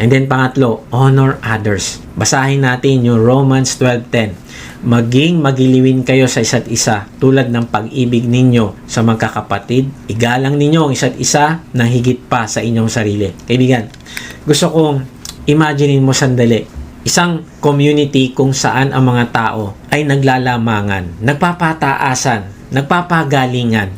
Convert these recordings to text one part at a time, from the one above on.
And then pangatlo, honor others. Basahin natin yung Romans 12.10. Maging magiliwin kayo sa isa't isa tulad ng pag-ibig ninyo sa magkakapatid. Igalang ninyo ang isa't isa na higit pa sa inyong sarili. Kaibigan, gusto kong imaginein mo sandali isang community kung saan ang mga tao ay naglalamangan, nagpapataasan, nagpapagalingan.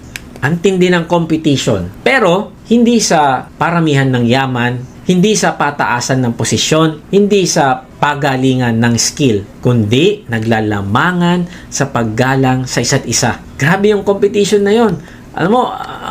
Ang tindi ng competition. Pero, hindi sa paramihan ng yaman, hindi sa pataasan ng posisyon, hindi sa pagalingan ng skill, kundi naglalamangan sa paggalang sa isa't isa. Grabe yung competition na yon. Alam mo,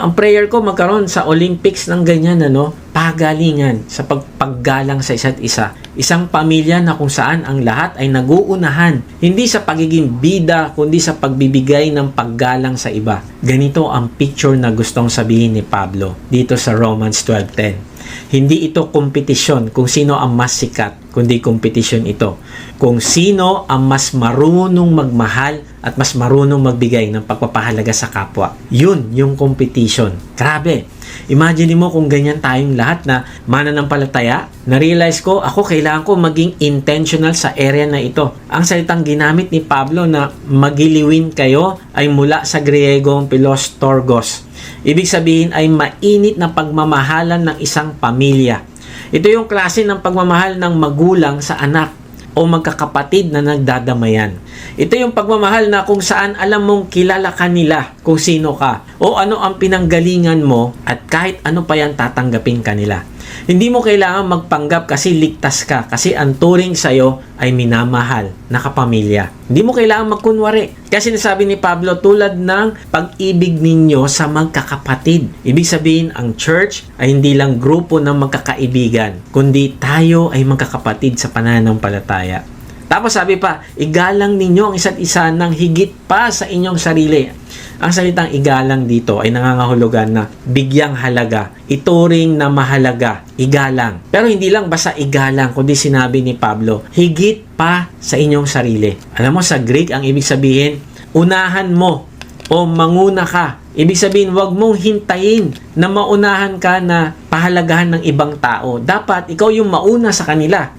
ang prayer ko magkaroon sa Olympics ng ganyan, ano, pagalingan sa pagpaggalang sa isa't isa. Isang pamilya na kung saan ang lahat ay naguunahan, hindi sa pagiging bida, kundi sa pagbibigay ng paggalang sa iba. Ganito ang picture na gustong sabihin ni Pablo dito sa Romans 12.10. Hindi ito kompetisyon kung sino ang mas sikat, kundi kompetisyon ito. Kung sino ang mas marunong magmahal at mas marunong magbigay ng pagpapahalaga sa kapwa. Yun yung competition. Grabe. Imagine mo kung ganyan tayong lahat na mananampalataya. Na-realize ko, ako kailangan ko maging intentional sa area na ito. Ang salitang ginamit ni Pablo na magiliwin kayo ay mula sa Griegong Pilos Torgos. Ibig sabihin ay mainit na pagmamahalan ng isang pamilya. Ito yung klase ng pagmamahal ng magulang sa anak o magkakapatid na nagdadamayan. Ito yung pagmamahal na kung saan alam mong kilala ka nila kung sino ka o ano ang pinanggalingan mo at kahit ano pa yan tatanggapin ka nila. Hindi mo kailangan magpanggap kasi ligtas ka kasi ang turing sa'yo ay minamahal na kapamilya. Hindi mo kailangan magkunwari. Kasi nasabi ni Pablo tulad ng pag-ibig ninyo sa magkakapatid. Ibig sabihin ang church ay hindi lang grupo ng magkakaibigan kundi tayo ay magkakapatid sa pananampalataya. Tapos sabi pa, igalang ninyo ang isa't isa ng higit pa sa inyong sarili. Ang salitang igalang dito ay nangangahulugan na bigyang halaga, ituring na mahalaga, igalang. Pero hindi lang basta igalang, kundi sinabi ni Pablo, higit pa sa inyong sarili. Alam mo sa Greek, ang ibig sabihin, unahan mo o manguna ka. Ibig sabihin, wag mong hintayin na maunahan ka na pahalagahan ng ibang tao. Dapat ikaw yung mauna sa kanila.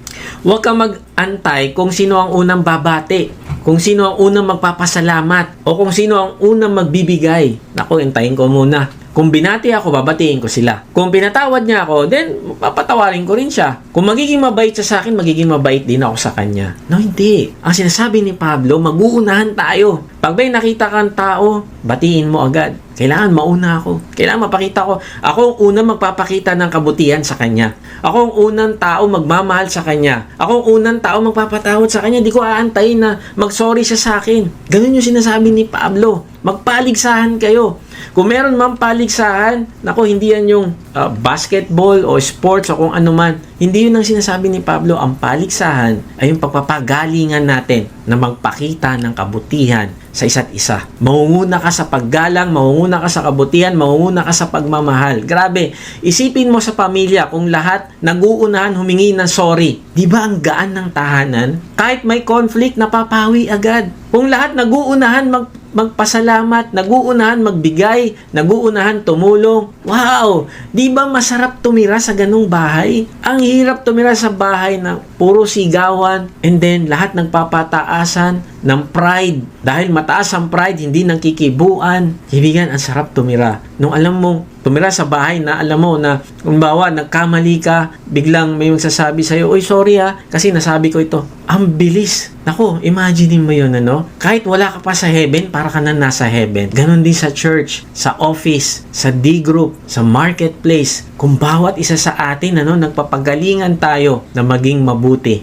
Huwag ka mag-antay kung sino ang unang babati, kung sino ang unang magpapasalamat, o kung sino ang unang magbibigay. Naku, hintayin ko muna. Kung binati ako, babatiin ko sila. Kung pinatawad niya ako, then papatawarin ko rin siya. Kung magiging mabait siya sa akin, magiging mabait din ako sa kanya. No, hindi. Ang sinasabi ni Pablo, mag-uunahan tayo. Pag may nakita kang tao, batiin mo agad. Kailangan mauna ako. Kailangan mapakita ko. Ako ang unang magpapakita ng kabutihan sa kanya. Ako ang unang tao magmamahal sa kanya. Ako ang unang tao magpapatawad sa kanya. Di ko aantayin na mag-sorry siya sa akin. Ganun yung sinasabi ni Pablo. Magpaligsahan kayo. Kung meron man paligsahan, nako hindi yan yung uh, basketball o sports o kung ano man. Hindi yun ang sinasabi ni Pablo. Ang paligsahan ay yung pagpapagalingan natin na magpakita ng kabutihan sa isa't isa. Mangunguna ka sa paggalang, mangunguna ka sa kabutihan, mangunguna ka sa pagmamahal. Grabe, isipin mo sa pamilya kung lahat nag-uunahan humingi ng sorry. Di ba ang gaan ng tahanan? Kahit may conflict, napapawi agad. Kung lahat nag-uunahan mag magpasalamat, nag-uunahan magbigay, nag-uunahan tumulong. Wow! Di ba masarap tumira sa ganung bahay? Ang hirap tumira sa bahay na puro sigawan and then lahat nagpapataasan ng pride. Dahil mataas ang pride, hindi nang kikibuan. Hibigan, ang sarap tumira. Nung alam mong tumira sa bahay na alam mo na kung bawa nagkamali ka, biglang may magsasabi sa'yo, Uy, sorry ha, kasi nasabi ko ito. Ang bilis. Nako, imagine mo yun, ano? Kahit wala ka pa sa heaven, para ka na nasa heaven. Ganon din sa church, sa office, sa D-group, sa marketplace. Kung bawat isa sa atin, ano, nagpapagalingan tayo na maging mabuti.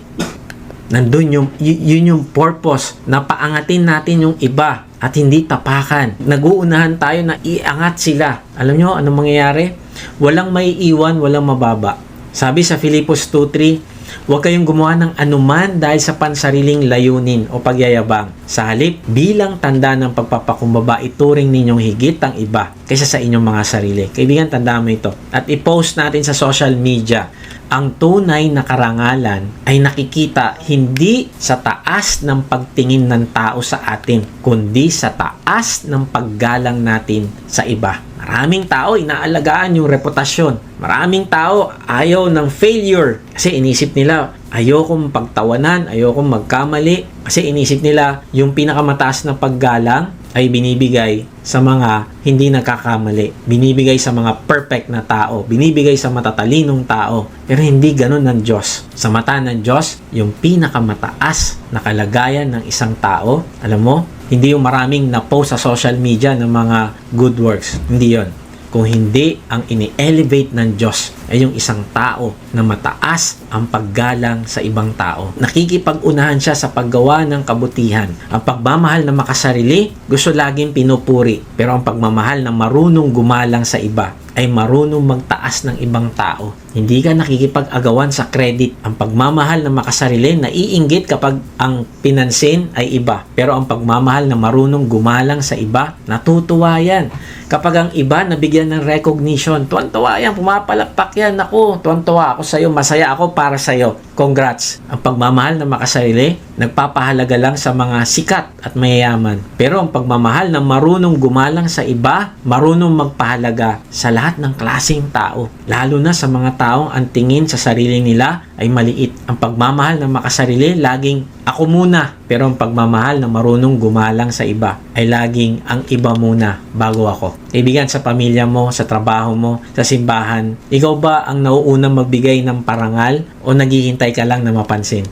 Nandun yung, yun yung purpose na paangatin natin yung iba at hindi tapakan. Naguunahan tayo na iangat sila. Alam nyo, anong mangyayari? Walang may iwan, walang mababa. Sabi sa Filipos 2.3, Huwag kayong gumawa ng anuman dahil sa pansariling layunin o pagyayabang. Sa halip, bilang tanda ng pagpapakumbaba, ituring ninyong higit ang iba kaysa sa inyong mga sarili. Kaibigan, tandaan mo ito. At i-post natin sa social media ang tunay na karangalan ay nakikita hindi sa taas ng pagtingin ng tao sa atin, kundi sa taas ng paggalang natin sa iba. Maraming tao inaalagaan yung reputasyon. Maraming tao ayaw ng failure kasi inisip nila ayokong pagtawanan, ayokong magkamali kasi inisip nila yung pinakamataas na paggalang ay binibigay sa mga hindi nagkakamali. Binibigay sa mga perfect na tao. Binibigay sa matatalinong tao. Pero hindi ganun ng Diyos. Sa mata ng Diyos, yung pinakamataas na kalagayan ng isang tao, alam mo, hindi yung maraming na-post sa social media ng mga good works. Hindi yon kung hindi ang ini-elevate ng Diyos ay yung isang tao na mataas ang paggalang sa ibang tao. Nakikipag-unahan siya sa paggawa ng kabutihan. Ang pagmamahal na makasarili, gusto laging pinupuri. Pero ang pagmamahal na marunong gumalang sa iba, ay marunong magtaas ng ibang tao. Hindi ka nakikipag-agawan sa credit. Ang pagmamahal na makasarili, naiinggit kapag ang pinansin ay iba. Pero ang pagmamahal na marunong gumalang sa iba, natutuwa yan. Kapag ang iba nabigyan ng recognition, tuwan-tuwa yan, pumapalakpak yan. Naku, tuwan-tuwa ako sa'yo, masaya ako para sa'yo. Congrats. Ang pagmamahal na makasarili, nagpapahalaga lang sa mga sikat at mayayaman. Pero ang pagmamahal na marunong gumalang sa iba, marunong magpahalaga sa lahat ng klaseng tao. Lalo na sa mga taong ang tingin sa sarili nila ay maliit. Ang pagmamahal na makasarili, laging ako muna. Pero ang pagmamahal na marunong gumalang sa iba ay laging ang iba muna bago ako. Kaibigan sa pamilya mo, sa trabaho mo, sa simbahan, ikaw ba ang nauunang magbigay ng parangal o naghihintay ka lang na mapansin?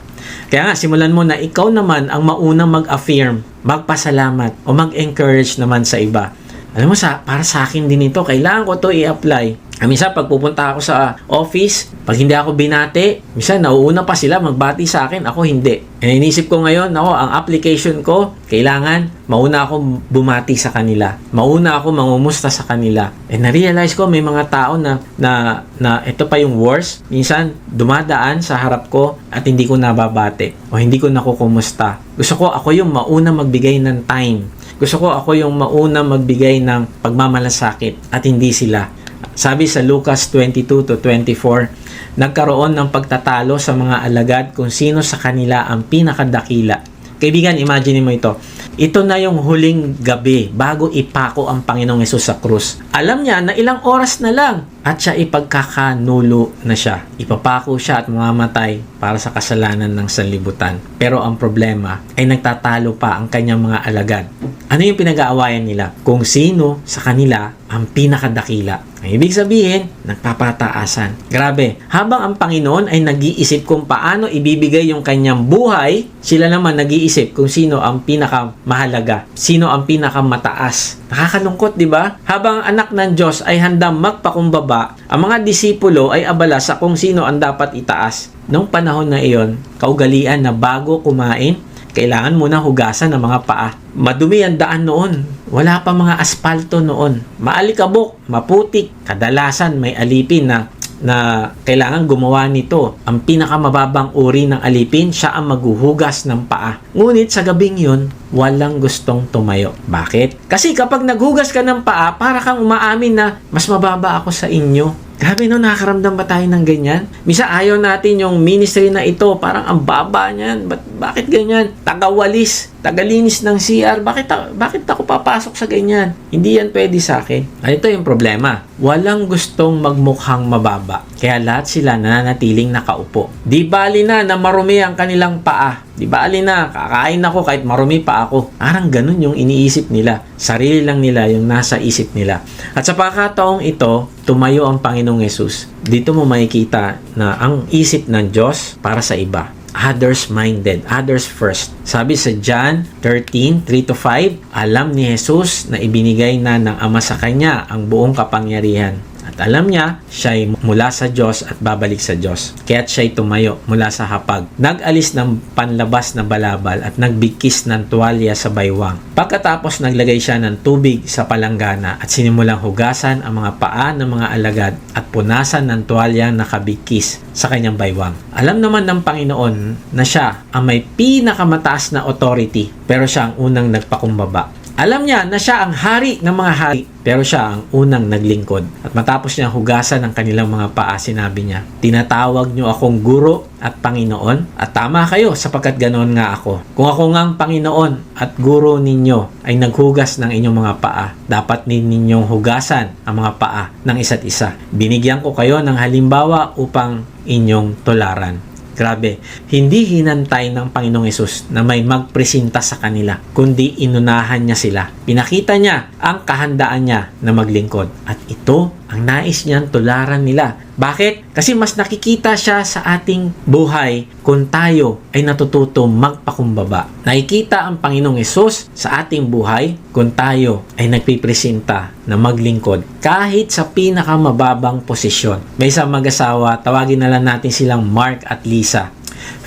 Kaya nga, simulan mo na ikaw naman ang maunang mag-affirm, magpasalamat o mag-encourage naman sa iba. Alam mo, sa, para sa akin din ito, kailangan ko to i-apply. Ah, Minsan, pag pupunta ako sa office, pag hindi ako binati, minsan nauuna pa sila magbati sa akin, ako hindi. Eh, inisip ko ngayon, ako, ang application ko, kailangan mauna ako bumati sa kanila. Mauna ako mangumusta sa kanila. Eh, na-realize ko, may mga tao na, na, na ito pa yung worst. Minsan, dumadaan sa harap ko at hindi ko nababate o hindi ko nakukumusta. Gusto ko ako yung mauna magbigay ng time. Gusto ko ako yung mauna magbigay ng pagmamalasakit at hindi sila. Sabi sa Lucas 22 to 24, nagkaroon ng pagtatalo sa mga alagad kung sino sa kanila ang pinakadakila. Kaibigan, imagine mo ito. Ito na yung huling gabi bago ipako ang Panginoong Yesus sa krus. Alam niya na ilang oras na lang at siya ipagkakanulo na siya. Ipapako siya at mamamatay para sa kasalanan ng sanlibutan. Pero ang problema ay nagtatalo pa ang kanyang mga alagad. Ano yung pinag-aawayan nila? Kung sino sa kanila ang pinakadakila. Ang ibig sabihin, nagpapataasan. Grabe, habang ang Panginoon ay nag-iisip kung paano ibibigay yung kanyang buhay, sila naman nag-iisip kung sino ang pinakamahalaga, sino ang pinakamataas. Nakakalungkot, di ba? Habang ang anak ng Diyos ay handang magpakumbaba, ang mga disipulo ay abala sa kung sino ang dapat itaas. Noong panahon na iyon, kaugalian na bago kumain, kailangan muna hugasan ng mga paa. Madumi ang daan noon. Wala pa mga aspalto noon. Maalikabok, maputik. Kadalasan may alipin na na kailangan gumawa nito. Ang pinakamababang uri ng alipin, siya ang maghuhugas ng paa. Ngunit sa gabing yun, walang gustong tumayo. Bakit? Kasi kapag naghugas ka ng paa, para kang umaamin na mas mababa ako sa inyo. Grabe no, nakakaramdam ba tayo ng ganyan? Misa ayaw natin yung ministry na ito, parang ang baba niyan. Ba't, bakit ganyan? Tagawalis, tagalinis ng CR, bakit, bakit ako papasok sa ganyan? Hindi yan pwede sa akin. Ay, ito yung problema. Walang gustong magmukhang mababa. Kaya lahat sila nananatiling nakaupo. Di bali na na marumi ang kanilang paa. Di bali na, kakain ako kahit marumi pa ako. Parang ganun yung iniisip nila. Sarili lang nila yung nasa isip nila. At sa pagkataong ito, tumayo ang Panginoong Yesus. Dito mo makikita na ang isip ng Diyos para sa iba. Others-minded, others first. Sabi sa John 13, 3 to 5, alam ni Jesus na ibinigay na ng Ama sa Kanya ang buong kapangyarihan. Alam niya, siya ay mula sa Diyos at babalik sa Diyos. Kaya't siya ay tumayo mula sa hapag. Nag-alis ng panlabas na balabal at nagbigkis ng tuwalya sa baywang. Pagkatapos naglagay siya ng tubig sa palanggana at sinimulang hugasan ang mga paa ng mga alagad at punasan ng tuwalya na kabigkis sa kanyang baywang. Alam naman ng Panginoon na siya ang may pinakamataas na authority pero siya ang unang nagpakumbaba. Alam niya na siya ang hari ng mga hari, pero siya ang unang naglingkod. At matapos niya hugasan ang kanilang mga paa, sinabi niya, Tinatawag niyo akong guro at Panginoon, at tama kayo sapagkat ganoon nga ako. Kung ako nga ang Panginoon at guro ninyo ay naghugas ng inyong mga paa, dapat din ninyong hugasan ang mga paa ng isa't isa. Binigyan ko kayo ng halimbawa upang inyong tularan. Grabe, hindi hinantay ng Panginoong Yesus na may magpresenta sa kanila, kundi inunahan niya sila. Pinakita niya ang kahandaan niya na maglingkod. At ito ang nais niyang tularan nila. Bakit? Kasi mas nakikita siya sa ating buhay kung tayo ay natututo magpakumbaba. Nakikita ang Panginoong Yesus sa ating buhay kung tayo ay nagpipresenta na maglingkod kahit sa pinakamababang posisyon. May isang mag-asawa, tawagin na lang natin silang Mark at Lisa.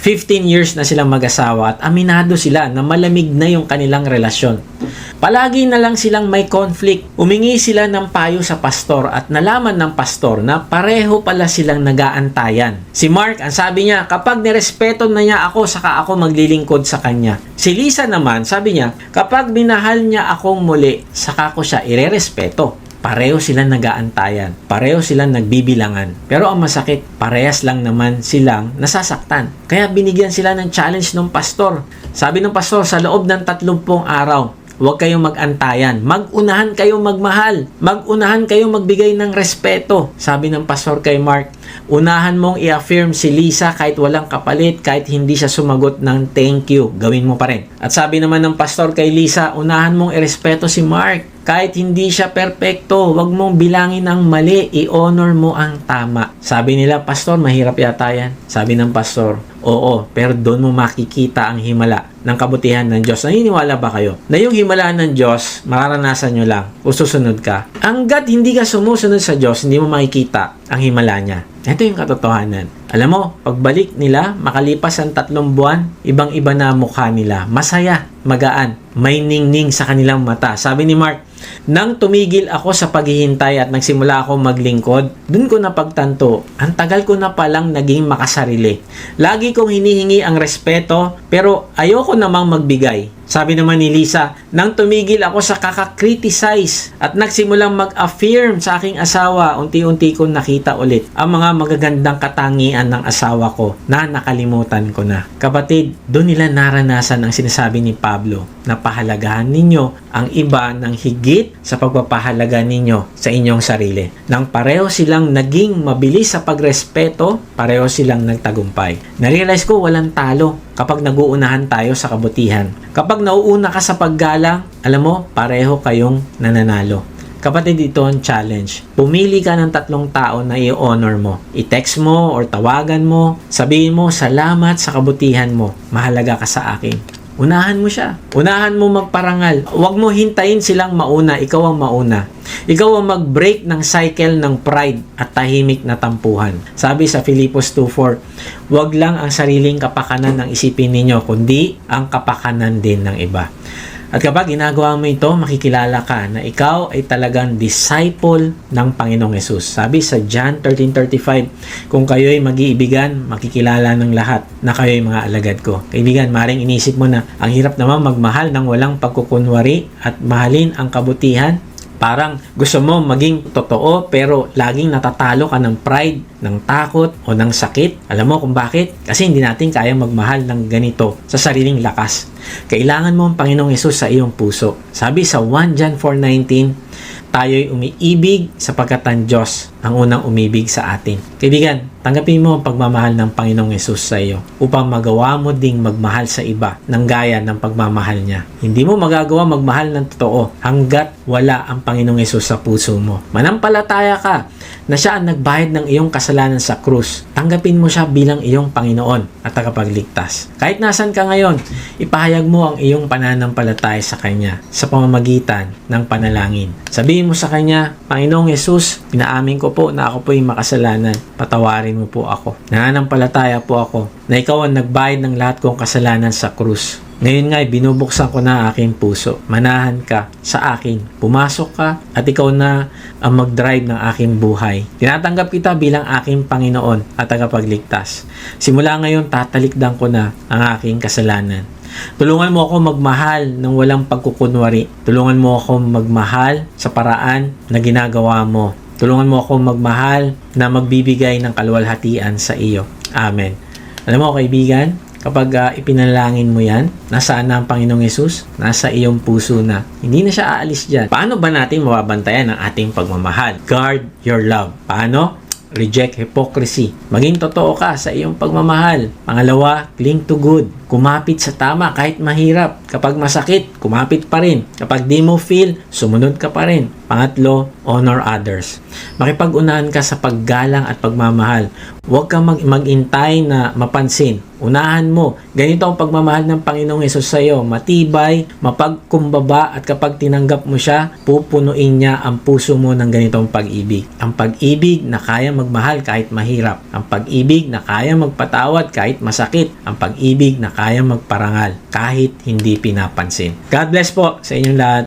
15 years na silang mag-asawa at aminado sila na malamig na yung kanilang relasyon. Palagi na lang silang may conflict. Umingi sila ng payo sa pastor at nalaman ng pastor na pareho pala silang nagaantayan. Si Mark, ang sabi niya, kapag nirespeto na niya ako, saka ako maglilingkod sa kanya. Si Lisa naman, sabi niya, kapag minahal niya akong muli, saka ko siya irerespeto. Pareho silang nagaantayan. Pareho silang nagbibilangan. Pero ang masakit, parehas lang naman silang nasasaktan. Kaya binigyan sila ng challenge ng pastor. Sabi ng pastor, sa loob ng 30 araw, huwag kayong mag-antayan. Mag-unahan kayong magmahal. Mag-unahan kayong magbigay ng respeto. Sabi ng pastor kay Mark, unahan mong i-affirm si Lisa kahit walang kapalit, kahit hindi siya sumagot ng thank you. Gawin mo pa rin. At sabi naman ng pastor kay Lisa, unahan mong irespeto si Mark. Kahit hindi siya perpekto, wag mong bilangin ang mali, i-honor mo ang tama. Sabi nila, Pastor, mahirap yata yan. Sabi ng Pastor, oo, pero doon mo makikita ang himala ng kabutihan ng Diyos. Naniniwala ba kayo? Na yung himala ng Diyos, mararanasan nyo lang o susunod ka. Hanggat hindi ka sumusunod sa Diyos, hindi mo makikita ang himala niya. Ito yung katotohanan. Alam mo, pagbalik nila, makalipas ang tatlong buwan, ibang-iba na mukha nila. Masaya, magaan, may ningning sa kanilang mata. Sabi ni Mark, nang tumigil ako sa paghihintay at nagsimula ako maglingkod, dun ko napagtanto, ang tagal ko na palang naging makasarili. Lagi kong hinihingi ang respeto, pero ayoko namang magbigay. Sabi naman ni Lisa, nang tumigil ako sa kakakriticize at nagsimulang mag-affirm sa aking asawa, unti-unti kong nakita ulit ang mga magagandang katangian ng asawa ko na nakalimutan ko na. Kapatid, doon nila naranasan ang sinasabi ni Pablo na pahalagahan ninyo ang iba ng higit sa pagpapahalaga ninyo sa inyong sarili. Nang pareho silang naging mabilis sa pagrespeto, pareho silang nagtagumpay. Narealize ko walang talo kapag naguunahan tayo sa kabutihan. Kapag nauuna ka sa paggalang, alam mo, pareho kayong nananalo. Kapatid, ito ang challenge. Pumili ka ng tatlong tao na i-honor mo. I-text mo or tawagan mo. Sabihin mo, salamat sa kabutihan mo. Mahalaga ka sa akin. Unahan mo siya. Unahan mo magparangal. Huwag mo hintayin silang mauna. Ikaw ang mauna. Ikaw ang mag-break ng cycle ng pride at tahimik na tampuhan. Sabi sa Filipos 2.4, Huwag lang ang sariling kapakanan ng isipin ninyo, kundi ang kapakanan din ng iba. At kapag ginagawa mo ito, makikilala ka na ikaw ay talagang disciple ng Panginoong Yesus. Sabi sa John 13.35, kung kayo'y mag-iibigan, makikilala ng lahat na kayo'y mga alagad ko. Kaibigan, maring inisip mo na ang hirap naman magmahal ng walang pagkukunwari at mahalin ang kabutihan Parang gusto mo maging totoo pero laging natatalo ka ng pride, ng takot o ng sakit. Alam mo kung bakit? Kasi hindi natin kaya magmahal ng ganito sa sariling lakas. Kailangan mo ang Panginoong Yesus sa iyong puso. Sabi sa 1 John 4.19, tayo'y umiibig sapagkat ang Diyos ang unang umibig sa atin. Kaibigan, tanggapin mo ang pagmamahal ng Panginoong Yesus sa iyo upang magawa mo ding magmahal sa iba ng gaya ng pagmamahal niya. Hindi mo magagawa magmahal ng totoo hanggat wala ang Panginoong Yesus sa puso mo. Manampalataya ka na siya ang nagbayad ng iyong kasalanan sa krus. Tanggapin mo siya bilang iyong Panginoon at tagapagligtas. Kahit nasan ka ngayon, ipahayag mo ang iyong pananampalataya sa Kanya sa pamamagitan ng panalangin. Sabihin mo sa Kanya, Panginoong Yesus, pinaamin ko po na ako po yung makasalanan. Patawarin mo po ako. Nananampalataya po ako na ikaw ang nagbayad ng lahat kong kasalanan sa krus. Ngayon nga, binubuksan ko na aking puso. Manahan ka sa akin. Pumasok ka at ikaw na ang mag-drive ng aking buhay. Tinatanggap kita bilang aking Panginoon at tagapagligtas. Simula ngayon, tatalikdan ko na ang aking kasalanan. Tulungan mo ako magmahal ng walang pagkukunwari. Tulungan mo ako magmahal sa paraan na ginagawa mo. Tulungan mo ako magmahal na magbibigay ng kaluwalhatian sa iyo. Amen. Alam mo kaibigan, kapag ah, ipinalangin mo yan, nasaan na ang Panginoong Yesus? Nasa iyong puso na. Hindi na siya aalis dyan. Paano ba natin mababantayan ang ating pagmamahal? Guard your love. Paano? Reject hypocrisy. Maging totoo ka sa iyong pagmamahal. Pangalawa, cling to good. Kumapit sa tama kahit mahirap. Kapag masakit, kumapit pa rin. Kapag di mo feel, sumunod ka pa rin. Pangatlo, honor others. Makipag-unahan ka sa paggalang at pagmamahal. Huwag kang mag- magintay na mapansin. Unahan mo. Ganito ang pagmamahal ng Panginoong Yesus sa iyo. Matibay, mapagkumbaba at kapag tinanggap mo siya, pupunuin niya ang puso mo ng ganitong pag-ibig. Ang pag-ibig na kaya magmahal kahit mahirap. Ang pag-ibig na kaya magpatawad kahit masakit. Ang pag-ibig na kaya magparangal kahit hindi pinapansin. God bless po sa inyong lahat.